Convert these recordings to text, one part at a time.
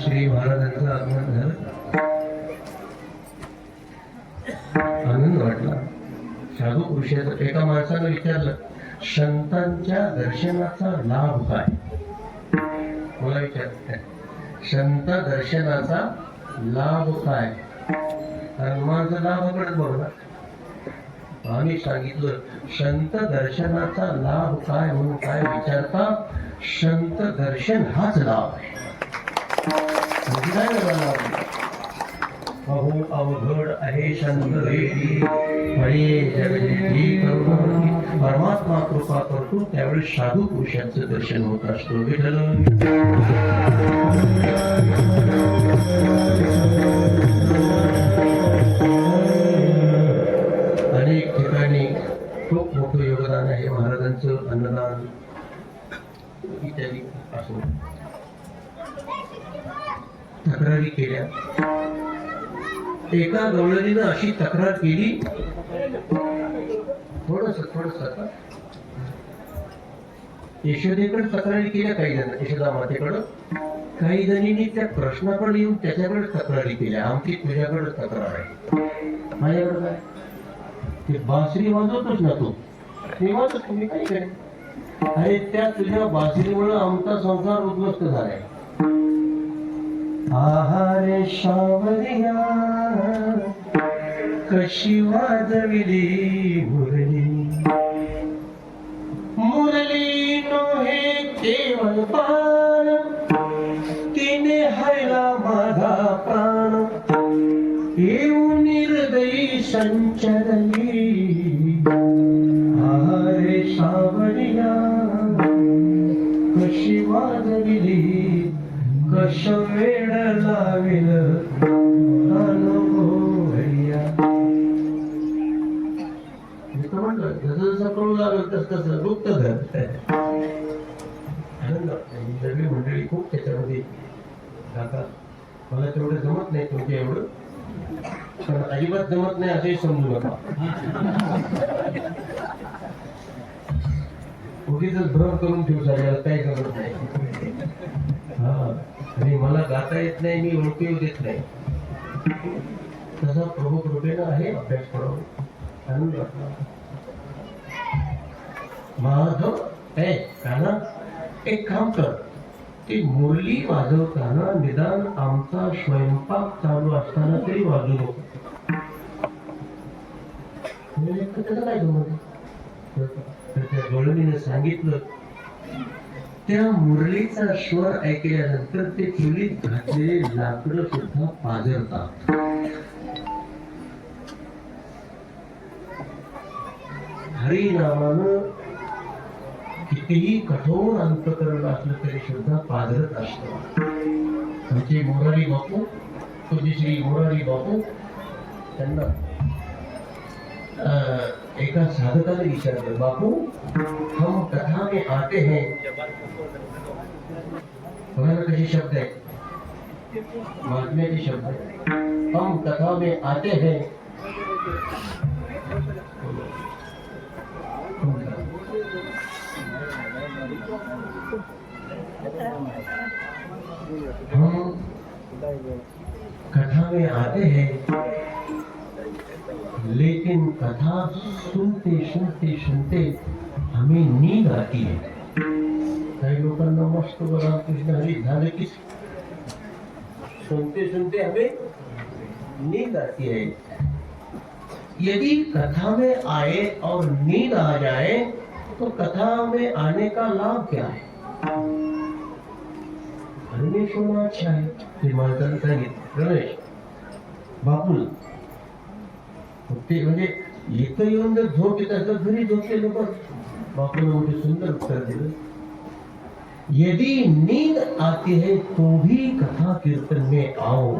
श्री महाराजांचं आगमन झालं? आनंद वाटला. साधू पुरुषाचं एका माणसानं विचारलं संतांच्या दर्शनाचा लाभ काय? मला विचारत संत दर्शनाचा लाभ काय? हनुमानचा लाभ आपण आम्ही सांगितलं संत दर्शनाचा लाभ काय म्हणून काय विचारता? संत दर्शन हाच लाभ आहे. म्हणजे काय लाभ? अहो अवघड आहे शांत वेदी फळे परमात्मा कृपा करतो त्यावेळी साधू पुरुषांचं दर्शन होत असतो विठ्ठल. अनेक ठिकाणी खूप मोठं योगदान आहे महाराजांचं अन्नदान. इत्यादी असो. तक्रारी केल्या. एकदा गवळणीनं अशी तक्रार केली. थोडस थोडस यशोदेकडे तक्रारी केल्या काही जण यशोदा मातेकडं. काही जणींनी त्या प्रश्नाकडे येऊन त्याच्याकडे तक्रारी केल्या. आमची तुझ्याकडे तक्रार आहे. माझ्याकडे काय? ते बासरी वाजवतोच ना तू? ते वाजत तुम्ही काय करे अरे त्या तुझ्या बासरीमुळे आमचा संसार उद्ध्वस्त झालाय. आहारे शावरिया कशी वाजविली मुरली. मुरली नोहे केवळ पान. तिने हरला माझा प्राण. येऊ निर्दयी संचरली. आहारे सावरिया. कशी वाजविली. कश वेळ लाविल. तसं लुप्त धरत आनंद ही सगळी मंडळी खूप त्याच्यामध्ये जातात. मला तेवढं जमत नाही तुमच्या एवढं. पण अजिबात जमत नाही असे समजू नका. उगीच भ्रम करून ठेवू सगळ्याला काही जमत नाही. हा. आणि मला गाता येत नाही मी ओळखू देत नाही. तसा प्रभू कृपेनं आहे अभ्यास करून. आनंद वाटला माधव ए काना एक काम कर. ती मुरली वाजवताना निदान आमचा स्वयंपाक चालू असताना तरी वाजू नको. म्हणजे त्याचं काय जमत? सांगितलं त्या मुरलीचा स्वर ऐकल्यानंतर ते चुलीत घातलेले लाकडं सुद्धा पाजरतात हरिनामानं कितीही कठोर अंतकरण असलं तरी सुद्धा पाजरत असतं आमचे मोरारी बापू? पूज्य श्री मोरारी बापू? त्यांना एका साधकाने विचारलं, बापू, हम कथा में आते हैं। बघा ना कसे शब्द आहेत महात्म्याचे शब्द. हम कथा में आते हैं। हम कथा में आते हैं, लेकिन कथा सुनते सुनते सुनते हमें नींद आती है। काही लोकांना मस्त बघा कृष्ण हरी झालं की सुनते सुनते हमें नींद आती है। यदि कथा में आए और नींद आ जाए तो कथा में आने का लाभ क्या है? रमेश। होणं अच्छा ते म्हणजे इथं येऊन जर झोप येत घरी बघ बापूने मोठे सुंदर उत्तर दिलं यदि नींद आती है तो भी कथा कीर्तन में आओ।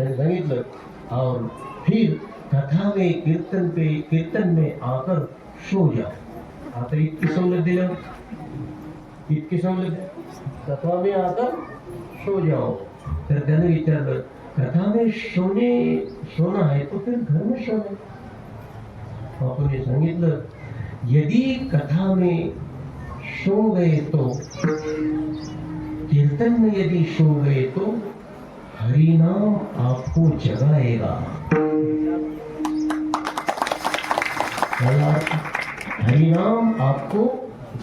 सांगितलं और फिर कथा में कीर्तन पे, कीर्तन में आकर सो जाओ। इतकी सवलत दिलं इतकी सवलत आहे. कथा में आकर सो जाओ। तर त्याने विचारलं कथा में सोने, सोना है तो फिर घर में सोना। बापूने सांगितलं यदि कथा में सो गए तो कीर्तन में यदि सो गए तो हरिनाम आपको जगाएगा। और हरिनाम आपको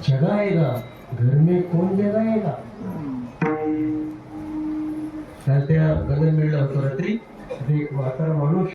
जगाएगा। घर में कौन जगाएगा? काल त्या गगन मिळला होतो रात्री। तिथे एक म्हातारा माणूस